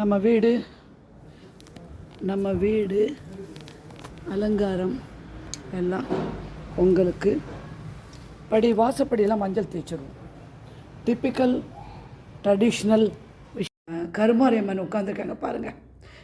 நம்ம வீடு நம்ம வீடு அலங்காரம் எல்லாம் பொங்கலுக்கு படி வாசப்படியெல்லாம் மஞ்சள் தேய்ச்சிருவோம். டிப்பிக்கல் ட்ரெடிஷ்னல் கருமாரியம்மன் உட்காந்துருக்காங்க பாருங்கள்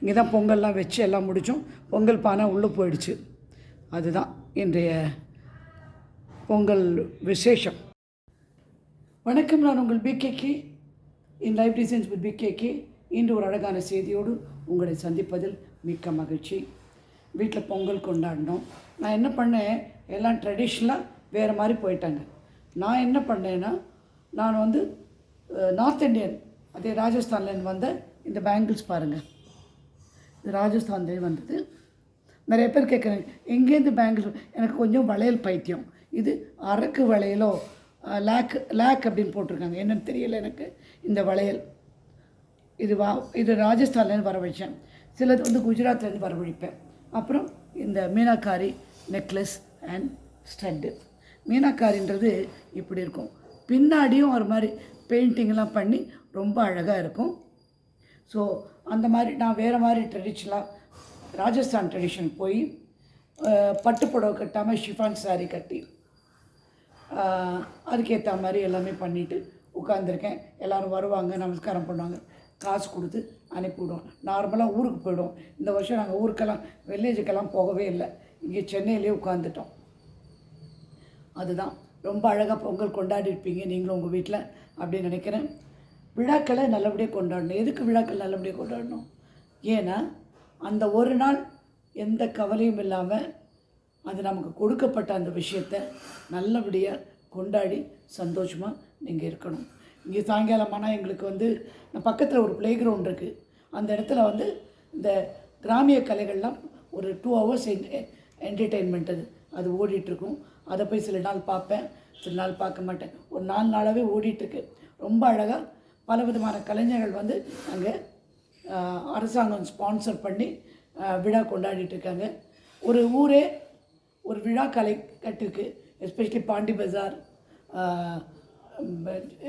இங்கே தான் பொங்கல்லாம் வச்சு எல்லாம் முடித்தோம் பொங்கல் பானை உள்ளே போயிடுச்சு. அதுதான் இன்றைய பொங்கல் விசேஷம். வணக்கம் நான் உங்கள் பிகேக்கு இன் லைஃப் டிசைன்ஸ் வித் இன்று ஒரு அழகான செய்தியோடு உங்களை சந்திப்பதில் மிக்க மகிழ்ச்சி. வீட்டில் பொங்கல் கொண்டாடினோம். நான் என்ன பண்ணேன்? எல்லாம் ட்ரெடிஷ்னலாக வேறு மாதிரி போயிட்டாங்க. நான் என்ன பண்ணேன்னா நான் வந்து நார்த் இந்தியன் அதே ராஜஸ்தான்லேருந்து வந்த இந்த பேங்கிள்ஸ் பாருங்கள் இது ராஜஸ்தான்லேயே வந்தது. நிறைய பேர் கேட்குறாங்க எங்கேருந்து பேங்கிள்ஸ் எனக்கு கொஞ்சம் வளையல் பைத்தியம். இது அரக்கு வளையலோ லேக் லேக் அப்படின்னு போட்டிருக்காங்க. என்னன்னு தெரியல எனக்கு. இந்த வளையல். இது வா இது ராஜஸ்தான்லேருந்து வரவழைச்சேன். சிலது வந்து குஜராத்லேருந்து வரவழைப்பேன். அப்புறம் இந்த மீனாக்காரி நெக்லஸ் அண்ட் ஸ்டட்டு. மீனாக்காரின்றது இப்படி இருக்கும். பின்னாடியும் ஒரு மாதிரி பெயிண்டிங்லாம் பண்ணி ரொம்ப அழகாக இருக்கும். ஸோ அந்த மாதிரி நான் வேறு மாதிரி ட்ரெடிஷ்னலாக ராஜஸ்தான் ட்ரெடிஷன் போய் பட்டு புடவை கட்டாமல் ஷிஃபான் சாரீ கட்டி அதுக்கேற்ற மாதிரி எல்லாமே பண்ணிவிட்டு உட்காந்துருக்கேன் எல்லோரும் வருவாங்க நமஸ்காரம் பண்ணுவாங்க. காசு கொடுத்து அனுப்பிவிடுவோம். நார்மலாக ஊருக்கு போயிடுவோம். இந்த வருஷம் நாங்கள் ஊருக்கெல்லாம் வில்லேஜுக்கெல்லாம் போகவே இல்லை. இங்கே சென்னையிலே உட்காந்துட்டோம் அதுதான். ரொம்ப அழகாக பொங்கல் கொண்டாடிருப்பீங்க நீங்களும் உங்கள் வீட்டில் அப்படின்னு நினைக்கிறேன். விழாக்களை நல்லபடியாக கொண்டாடணும். எதுக்கு விழாக்கள் நல்லபடியாக கொண்டாடணும்? ஏன்னா அந்த ஒரு நாள் எந்த கவலையும் இல்லாமல் அது நமக்கு கொடுக்கப்பட்ட அந்த விஷயத்தை நல்லபடியாக கொண்டாடி சந்தோஷமாக நீங்கள் இருக்கணும். இங்கே சாயங்காலமானால் எங்களுக்கு வந்து பக்கத்தில் ஒரு ப்ளே கிரவுண்ட் இருக்குது அந்த இடத்துல வந்து இந்த கிராமிய கலைகள்லாம் ஒரு டூ ஹவர்ஸ் என்டர்டெயின்மெண்ட் அது. அது ஓடிட்டுருக்கும். அதை போய் சில நாள் பார்ப்பேன் சில நாள் பார்க்க மாட்டேன். ஒரு நாலு நாளாகவே ஓடிட்டுருக்கு. ரொம்ப அழகாக பல விதமான கலைஞர்கள் வந்து அங்கே அரசாங்கம் ஸ்பான்சர் பண்ணி விழா கொண்டாடிட்டு இருக்காங்க ஒரு ஊரே ஒரு விழா கலை கட்டிருக்கு. எஸ்பெஷலி பாண்டி பஜார்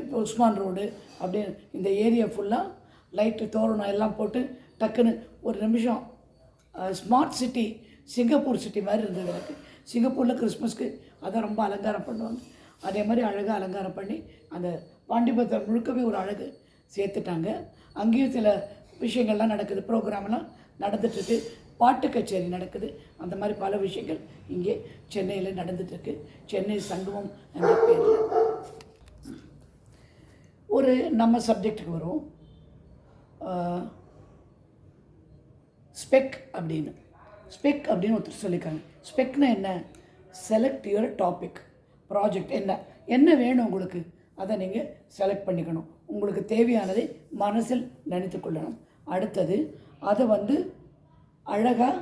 இப்போ உஸ்மான் ரோடு அப்படின்னு இந்த ஏரியா ஃபுல்லாக லைட்டு தோரணம் எல்லாம் போட்டு டக்குன்னு ஒரு நிமிஷம் ஸ்மார்ட் சிட்டி சிங்கப்பூர் சிட்டி மாதிரி இருந்தது எனக்கு. சிங்கப்பூரில் கிறிஸ்மஸ்க்கு அதை ரொம்ப அலங்காரம் பண்ணுவாங்க. அதே மாதிரி அழகாக அலங்காரம் பண்ணி அந்த பாண்டிபத்தை முழுக்கவே ஒரு அழகு சேர்த்துட்டாங்க. அங்கேயும் சில விஷயங்கள்லாம் நடக்குது ப்ரோக்ராம்லாம் நடந்துட்டுருக்கு. பாட்டு கச்சேரி நடக்குது. அந்த மாதிரி பல விஷயங்கள் இங்கே சென்னையில் நடந்துட்டுருக்கு. சென்னை சங்கமம் என்ற பேரில். ஒரு நம்ம சப்ஜெக்ட்டுக்கு வரும். ஸ்பெக் அப்படின்னு. ஸ்பெக் அப்படின்னு ஒருத்தர் சொல்லியிருக்காங்க. ஸ்பெக்னா என்ன? செலக்ட் யுவர் டாபிக் ப்ராஜெக்ட் என்ன? என்ன வேணும் உங்களுக்கு? அதை நீங்கள் செலக்ட் பண்ணிக்கணும். உங்களுக்கு தேவையானதை மனசில் நினைத்து கொள்ளணும். அடுத்தது அதை வந்து அழகாக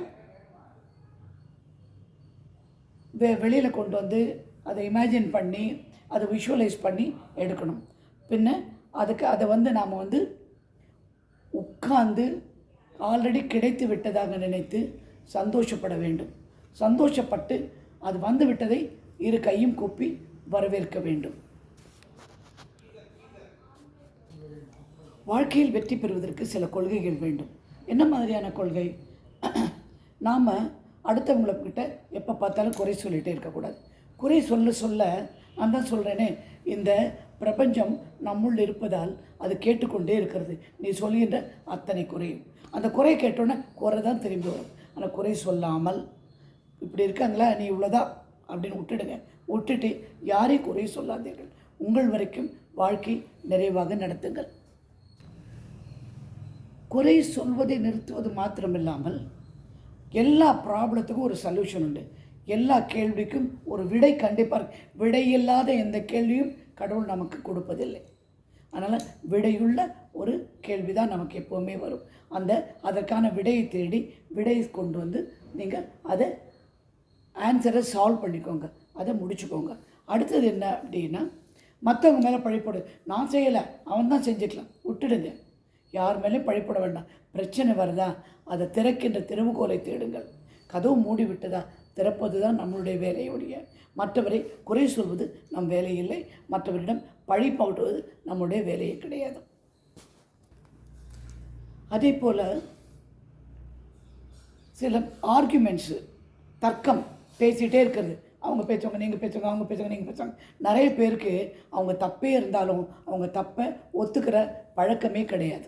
வெ வெளியில் கொண்டு வந்து அதை இமேஜின் பண்ணி அதை விஷுவலைஸ் பண்ணி எடுக்கணும். பின்ன அதுக்கு அதை வந்து நாம் வந்து உட்கார்ந்து ஆல்ரெடி கிடைத்து விட்டதாக நினைத்து சந்தோஷப்பட வேண்டும். சந்தோஷப்பட்டு அது வந்து விட்டதை இரு கையும் கூப்பி வரவேற்க வேண்டும். வாழ்க்கையில் வெற்றி பெறுவதற்கு சில கொள்கைகள் வேண்டும். என்ன மாதிரியான கொள்கை? நாம் அடுத்தவங்கக்கிட்ட எப்போ பார்த்தாலும் குறை சொல்லிகிட்டே இருக்கக்கூடாது. குறை சொல்ல சொல்ல நான் தான் சொல்கிறேனே இந்த பிரபஞ்சம் நம்முள் இருப்பதால் அது கேட்டுக்கொண்டே இருக்கிறது. நீ சொல்கின்ற அத்தனை குறையும் அந்த குறை கேட்டோன்னே குறை தான் திரும்பி வரும். ஆனால் குறை சொல்லாமல். இப்படி இருக்காங்களா? நீ இவ்வளோதான் அப்படின்னு விட்டுடுங்க. விட்டுட்டு யாரையும் குறை சொல்லாதீர்கள். உங்கள் வரைக்கும் வாழ்க்கை நிறைவாக நடத்துங்கள். குறை சொல்வதை நிறுத்துவது மாத்திரமில்லாமல் எல்லா ப்ராப்ளத்துக்கும் ஒரு சொல்யூஷன் உண்டு. எல்லா கேள்விக்கும் ஒரு விடை கண்டிப்பாக விடையில்லாத விடை இல்லாத எந்த கேள்வியும் கடவுள் நமக்கு கொடுப்பதில்லை. அதனால் விடையுள்ள ஒரு கேள்வி தான் நமக்கு எப்போவுமே வரும். அந்த அதற்கான விடையை தேடி விடையை கொண்டு வந்து நீங்கள் அதை ஆன்சரை சால்வ் பண்ணிக்கோங்க. அதை முடிச்சுக்கோங்க. அடுத்தது என்ன அப்படின்னா மற்றவங்க மேலே பழிப்போடு. நான் செய்யலை அவன் தான் செஞ்சுக்கலாம். விட்டுடுங்க. யார் மேலேயும் பழிப்பட வேண்டாம். பிரச்சனை வருதா? அதை திறக்கின்ற திறவுகோலை தேடுங்கள். கதவு மூடி விட்டதா திறப்பது தான் நம்மளுடைய வேலையுடைய. மற்றவரை குறை சொல்வது நம் வேலையில்லை. மற்றவரிடம் பழி போட்டுவது நம்முடைய வேலையே கிடையாது. அதே போல் சில ஆர்குமெண்ட்ஸு தர்க்கம் பேசிகிட்டே இருக்கிறது. அவங்க பேசுவாங்க நீங்கள் பேசுவாங்க அவங்க பேசுவாங்க நீங்கள் பேசுவாங்க. நிறைய பேருக்கு அவங்க தப்பே இருந்தாலும் அவங்க தப்பை ஒத்துக்கிற பழக்கமே கிடையாது.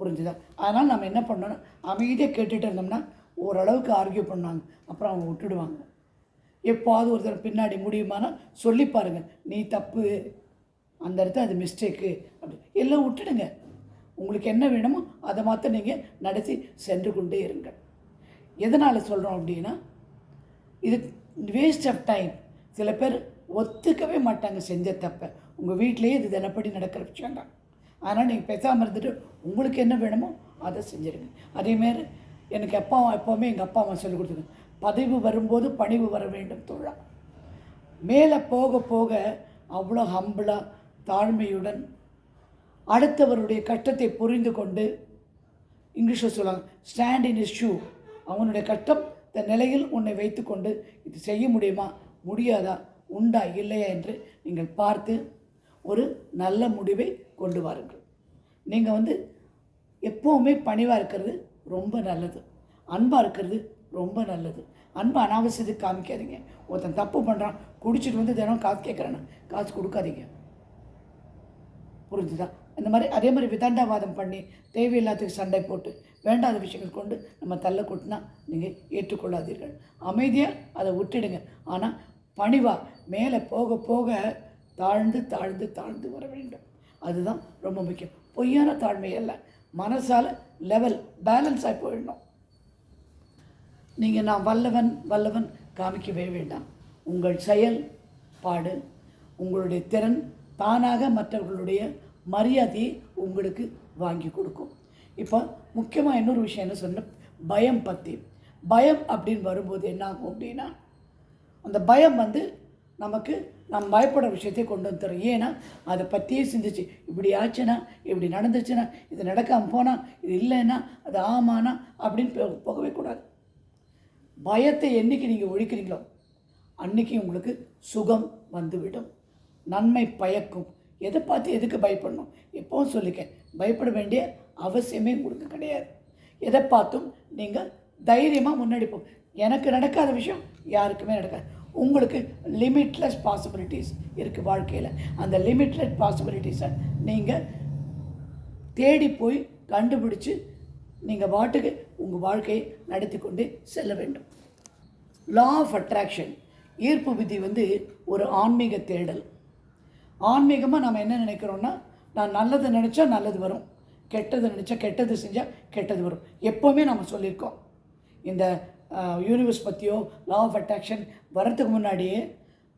புரிஞ்சுதா? அதனால் நம்ம என்ன பண்ணணும்? அமைதியாக கேட்டுகிட்டு இருந்தோம்னா ஓரளவுக்கு ஆர்கியூ பண்ணாங்க. அப்புறம் அவங்க விட்டுடுவாங்க. எப்போது ஒருத்தர் பின்னாடி முடியுமானா சொல்லி பாருங்கள் நீ தப்பு. அந்த இடத்துல அது மிஸ்டேக்கு அப்படி. எல்லாம் விட்டுடுங்க. உங்களுக்கு என்ன வேணுமோ அதை மாற்ற நீங்கள் நடத்தி சென்று கொண்டே இருங்கள். எதனால் சொல்கிறோம் அப்படின்னா இது வேஸ்ட் ஆஃப் டைம் சில பேர் ஒத்துக்கவே மாட்டாங்க செஞ்ச தப்பை. உங்கள் வீட்டிலேயே இது தினப்படி நடக்கிற விஷயம் தான் ஆனால் நீங்கள் பேசாமல் இருந்துட்டு உங்களுக்கு என்ன வேணுமோ அதை செஞ்சிருங்க. அதேமாரி எனக்கு அப்பா எப்போவுமே எங்கள் அப்பா அம்மா சொல்லிக் கொடுத்துருங்க பதவி வரும்போது பணிவு வர வேண்டும் தோழா. மேலே போக போக அவ்வளோ ஹம்பிளாக தாழ்மையுடன் அடுத்தவருடைய கஷ்டத்தை புரிந்து கொண்டு இங்கிலீஷில் சொல்லுவாங்க ஸ்டாண்ட் இன் இஸ் ஷூ அவனுடைய கஷ்டம் இந்த நிலையில் உன்னை வைத்துக்கொண்டு இது செய்ய முடியுமா? முடியாதா? உண்டா? இல்லையா? என்று நீங்கள் பார்த்து ஒரு நல்ல முடிவை கொண்டு வாருங்கள். நீங்கள் வந்து எப்போவுமே பணிவாக இருக்கிறது ரொம்ப நல்லது. அன்பாக இருக்கிறது ரொம்ப நல்லது. அன்பு அனாவசியத்துக்கு காமிக்காதீங்க. ஒருத்தன் தப்பு பண்ணுறான் குடிச்சிட்டு வந்து தினம் காசு கேட்குறான்னு காசு கொடுக்காதீங்க. புரிஞ்சுதா? இந்த மாதிரி அதே மாதிரி விதண்டாவாதம் பண்ணி தேவையில்லாததுக்கு சண்டை போட்டு வேண்டாத விஷயங்கள் கொண்டு நம்ம தள்ள கொட்டினா நீங்கள் ஏற்றுக்கொள்ளாதீர்கள். அமைதியாக அதை விட்டுடுங்க. ஆனால் பணிவாக மேலே போக போக தாழ்ந்து தாழ்ந்து தாழ்ந்து வர வேண்டும். அதுதான் ரொம்ப முக்கியம். பொய்யான தாழ்மை அல்ல. மனசால் லெவல் பேலன்ஸ் ஆகி போயிடணும். நீங்கள் நான் வல்லவன் வல்லவன் காமிக்கவே வேண்டாம். உங்கள் செயல் பாடு உங்களுடைய திறன் தானாக மற்றவர்களுடைய மரியாதையை உங்களுக்கு வாங்கி கொடுக்கும். இப்போ முக்கியமாக இன்னொரு விஷயம் என்ன சொன்ன பயம் பற்றி பயம் அப்படின்னு வரும்போது என்ன ஆகும் அப்படின்னா அந்த பயம் வந்து நமக்கு நம் பயப்படுற விஷயத்தை கொண்டு வந்து தரும் ஏன்னா அதை பற்றியே சிந்திச்சு இப்படி ஆச்சுன்னா இப்படி நடந்துச்சுன்னா இது நடக்காமல் போனால் இது இல்லைன்னா அது ஆமானா அப்படின்னு போகவே கூடாது. பயத்தை என்றைக்கு நீங்கள் ஒழிக்கிறீங்களோ அன்னைக்கு உங்களுக்கு சுகம் வந்துவிடும். நன்மை பயக்கும். எதை பார்த்து எதுக்கு பயப்படணும்? எப்பவும் சொல்லிக்க பயப்பட வேண்டிய அவசியமே உங்களுக்கு கிடையாது. எதை பார்த்தும் நீங்கள் தைரியமாக முன்னாடி போ. எனக்கு நடக்காத விஷயம் யாருக்குமே நடக்காது. உங்களுக்கு லிமிட்லெஸ் பாசிபிலிட்டிஸ் இருக்குது வாழ்க்கையில். அந்த லிமிட்லெஸ் பாசிபிலிட்டிஸை நீங்கள் தேடி போய் கண்டுபிடிச்சு நீங்கள் பாட்டுக்கு உங்கள் வாழ்க்கையை நடத்தி கொண்டு செல்ல வேண்டும். லா ஆஃப் அட்ராக்ஷன் ஈர்ப்பு விதி வந்து ஒரு ஆன்மீக தேடல். ஆன்மீகமாக நம்ம என்ன நினைக்கிறோன்னா நான் நல்லது நினச்சா நல்லது வரும். கெட்டது நினச்சா கெட்டது செஞ்சால் கெட்டது வரும். எப்போவுமே நம்ம சொல்லியிருக்கோம். இந்த யூனிவர்ஸ் பற்றியோ லா ஆஃப் அட்ராக்ஷன் வர்றதுக்கு முன்னாடியே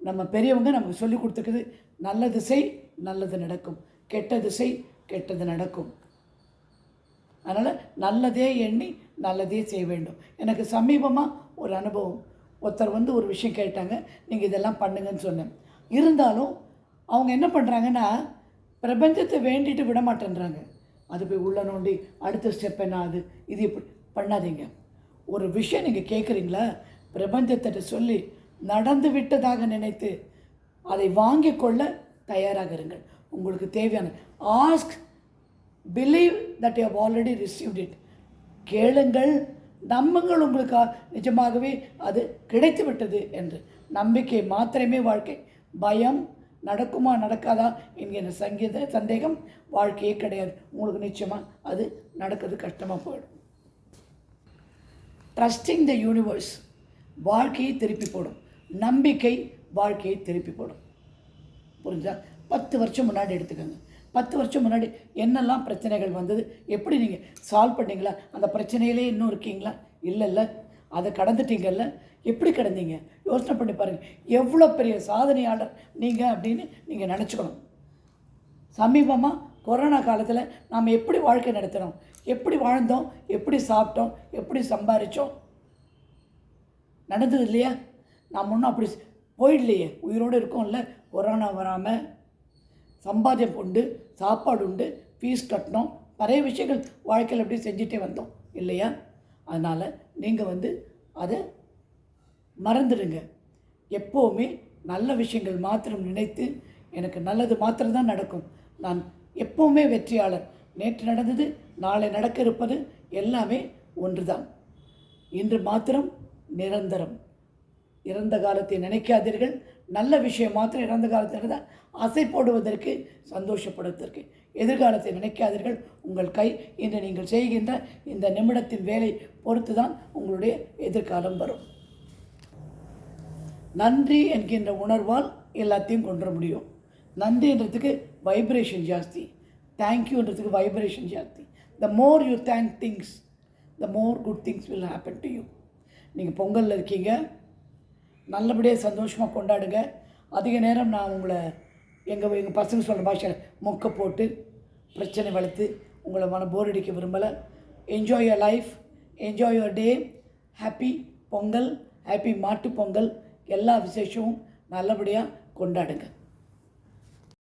நம்ம பெரியவங்க நமக்கு சொல்லி கொடுத்துருக்குது நல்ல திசை நல்லது நடக்கும். கெட்ட திசை கெட்டது நடக்கும். அதனால் நல்லதே எண்ணி நல்லதே செய்ய வேண்டும். எனக்கு சமீபமாக ஒரு அனுபவம். ஒருத்தர் வந்து ஒரு விஷயம் கேட்டாங்க நீங்கள் இதெல்லாம் பண்ணுங்கன்னு சொன்னேன். இருந்தாலும் அவங்க என்ன பண்ணுறாங்கன்னா பிரபஞ்சத்தை வேண்டிட்டு விட மாட்டேன்றாங்க. அது போய் உள்ள நோண்டி அடுத்த ஸ்டெப் என்ன அது இது இப்படி பண்ணாதீங்க. ஒரு விஷயம் நீங்கள் கேட்குறீங்களா பிரபஞ்சத்திட்ட சொல்லி நடந்து விட்டதாக நினைத்து அதை வாங்கி கொள்ள தயாராக இருங்கள். உங்களுக்கு தேவையான ask believe that you have already received it கேளுங்கள். நம்புங்கள் உங்களுக்கு நிஜமாகவே அது கிடைத்து விட்டது என்று. நம்பிக்கை மாத்திரமே வாழ்க்கை. பயம் நடக்குமா நடக்காதா என்கிற சங்கீத சந்தேகம் வாழ்க்கையே கிடையாது. உங்களுக்கு நிச்சயமாக அது நடக்கிறது கஷ்டமாக போயிடும். ட்ரஸ்டிங் த யூனிவர்ஸ் வாழ்க்கையை திருப்பி போடும். நம்பிக்கை வாழ்க்கையை திருப்பி போடும். புரிஞ்சா? பத்து வருஷம் முன்னாடி எடுத்துக்கோங்க. பத்து வருஷம் முன்னாடி என்னெல்லாம் பிரச்சனைகள் வந்தது? எப்படி நீங்கள் சால்வ் பண்ணீங்களா? அந்த பிரச்சனையிலே இன்னும் இருக்கீங்களா? இல்லைல்ல அதை கடந்துட்டீங்கல்ல? எப்படி கடந்தீங்க? யோசனை பண்ணி பாருங்கள் எவ்வளோ பெரிய சாதனையாளர் நீங்கள் அப்படின்னு நீங்கள் நினச்சிக்கணும். சமீபமாக கொரோனா காலத்தில் நாம் எப்படி வாழ்க்கை நடத்தினோம்? எப்படி வாழ்ந்தோம் எப்படி சாப்பிட்டோம் எப்படி சம்பாரித்தோம் நடந்தது இல்லையா? நாம் ஒன்றும் அப்படி போயிடலையே. உயிரோடு இருக்கோம்ல. கொரோனா வராமல் சம்பாதியம் உண்டு சாப்பாடு உண்டு ஃபீஸ் கட்டணும் நிறைய விஷயங்கள் வாழ்க்கையில் அப்படியே செஞ்சுட்டே வந்தோம். இல்லையா? அதனால் நீங்கள் வந்து அதை மறந்துடுங்க. எப்போவுமே நல்ல விஷயங்கள் மாத்திரம் நினைத்து எனக்கு நல்லது மாத்திரம் தான் நடக்கும். நான் எப்போவுமே வெற்றியாளர் நேற்று நடந்தது நாளை நடக்க இருப்பது எல்லாமே ஒன்றுதான். இன்று மாத்திரம் நிரந்தரம். இறந்த காலத்தை நினைக்காதீர்கள். நல்ல விஷயம் மாத்திரம் இறந்த காலத்தில் தான் அசை போடுவதற்கு சந்தோஷப்படுவதற்கு. எதிர்காலத்தை நினைக்காதீர்கள். உங்கள் கை இன்று நீங்கள் செய்கின்ற இந்த நிமிடத்தின் வேலை பொறுத்து தான் உங்களுடைய எதிர்காலம் வரும். நன்றி என்கின்ற உணர்வால் எல்லாத்தையும் கொண்டு வர முடியும். நன்றின்றதுக்கு வைப்ரேஷன் ஜாஸ்தி. தேங்க்யூன்றதுக்கு வைப்ரேஷன் ஜாஸ்தி. The more you thank things the more good things will happen to you நீங்கள் பொங்கலில் இருக்கீங்க. நல்லபடியாக சந்தோஷமாக கொண்டாடுங்க. அதிக நேரம் நான் உங்களை எங்கள் எங்கள் பசங்க சொல்கிற பாஷையில் மொக்க போட்டு பிரச்சனை வளர்த்து உங்களை மன போர் அடிக்க விரும்பலை. Enjoy your life enjoy your day happy Pongal happy மாட்டு பொங்கல். எல்லா விசேஷமும் நல்லபடியாக கொண்டாடுங்க.